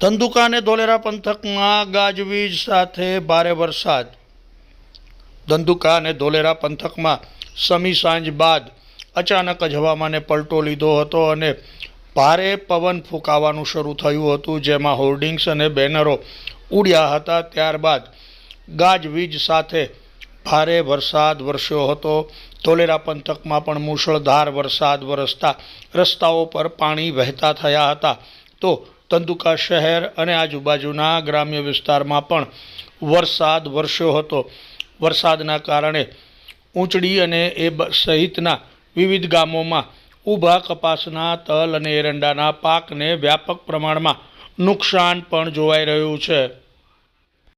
ધંધુકા અને ધોલેરા પંથકમાં ગાજવીજ સાથે ભારે વરસાદ. ધંધુકા અને ધોલેરા પંથકમાં સમી સાંજ બાદ અચાનક જ હવામાને પલટો લીધો હતો અને ભારે પવન ફૂંકાવાનું શરૂ થયું હતું, જેમાં હોર્ડિંગ્સ અને બેનરો ઉડ્યા હતા. ત્યારબાદ ગાજવીજ સાથે ભારે વરસાદ વરસ્યો હતો. ધોલેરા પંથકમાં પણ મુશળધાર વરસાદ વરસતા રસ્તાઓ પર પાણી વહેતા થયા હતા. તો ધંધુકા શહેર અને આજુબાજુના ગ્રામ્ય વિસ્તારમાં પણ વરસાદ વરસ્યો હતો. વરસાદના કારણે ઊંચડી અને એ સહિતના વિવિધ ગામોમાં ઊભા કપાસના તલ અને એરંડાના પાકને વ્યાપક પ્રમાણમાં નુકસાન પણ જોવાઈ રહ્યું છે.